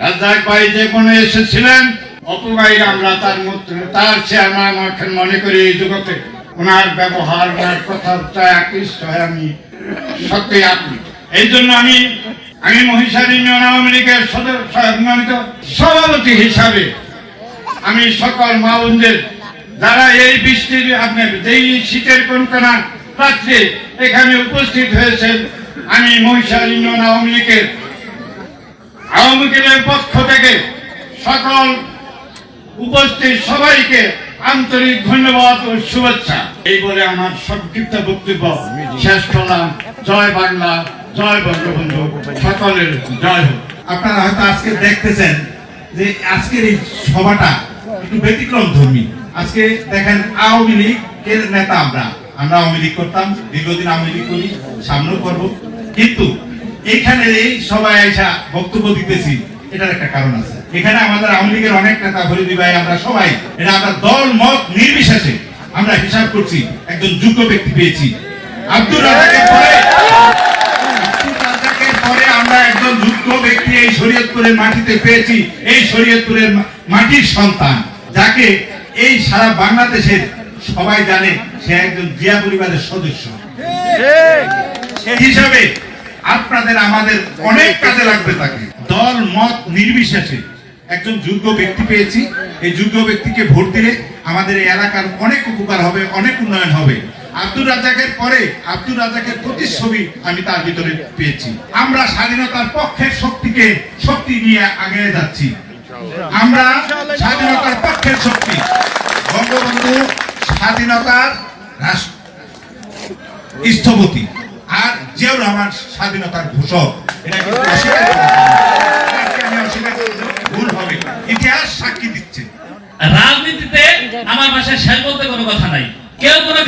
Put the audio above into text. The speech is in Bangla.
রাজ্জাক ভাই যে কোনো এসেছিলেন অপুভাই আমরা তার মধ্যে, তার চেয়ারম্যান এখন মনে করি এই জগতে ওনার ব্যবহার, ওনার কথাবার্তা আকৃষ্ট হয়ে আমি সত্যি আপনি এই জন্য আমি আমি মহিষার ইউনিয়ন আওয়ামী লীগের সম্মানিত সভাপতি হিসাবে আমি সকল মা বোনদের যারা এই বৃষ্টির আপনার এই শীতের কনকনা রাত্রে এখানে উপস্থিত হয়েছেন, আমি মহিষার ইউনিয়ন আওয়ামী লীগের আওয়ামী লীগের পক্ষ থেকে সকল উপস্থিত সবাইকে আন্তরিক ধন্যবাদ ও শুভেচ্ছা। এই বলে আমার সংক্ষিপ্ত বক্তব্য শেষ করলাম। জয় বাংলা, জয় বঙ্গবন্ধু। সকলের জয় হোক। আপনারা হয়তো আজকে দেখতেছেন যে আজকের এই সভাটা একটু ব্যতিক্রম ধর্মী। আজকে দেখেন আওয়ামী লীগের নেতা আমরা। আমরা আওয়ামী লীগ করতাম, দীর্ঘদিন আওয়ামী লীগ করি, সামনেও করব। কিন্তু এখানে এই সবাই আইসা বক্তব্য দিতেছি এটার একটা কারণ আছে। এখানে আমাদের আওয়ামী লীগের অনেক নেতা হরিদি ভাই আমরা সবাই এটা আমরা দল মত নির্বিশেষে আমরা হিসাব করছি একজন যোগ্য ব্যক্তি পেয়েছি। আব্দুল রাজাকের পরে পরে আমরা একজন যোগ্য ব্যক্তি এই শরীয়তপুরের মাটিতে পেয়েছি এই শরীয়তপুরের মাটির সন্তান যাকে এই সারা বাংলাদেশের সবাই জানে সে একজন জিয়া পরিবারের সদস্য। সেই হিসাবে আপনাদের, আমাদের অনেক কাজে লাগবে তাকে। দল, মত নির্বিশেষে একজন যোগ্য ব্যক্তি পেয়েছি। এই যোগ্য ব্যক্তিকে ভোট দিলে আমাদের এই এলাকার অনেক উপকার হবে, অনেক উন্নয়ন হবে। আব্দুর রাজাকের পরে আব্দুর রাজাকের প্রতিচ্ছবি আমি তার ভিতরে পেয়েছি। আমরা স্বাধীনতার পক্ষের শক্তিকে শক্তি নিয়ে আগে যাচ্ছি। আমরা স্বাধীনতার পক্ষের শক্তি। বঙ্গবন্ধু স্বাধীনতার রাষ্ট্র স্থপতি। আর জিয়াউর রহমান স্বাধীনতার ঘোষক। এটা কিন্তু অস্বীকার ভুল হবে ইতিহাস সাক্ষী দিচ্ছে। রাজনীতিতে আমার ভাষায় শেষ বলতে কোনো কথা নাই। কেউ কোনো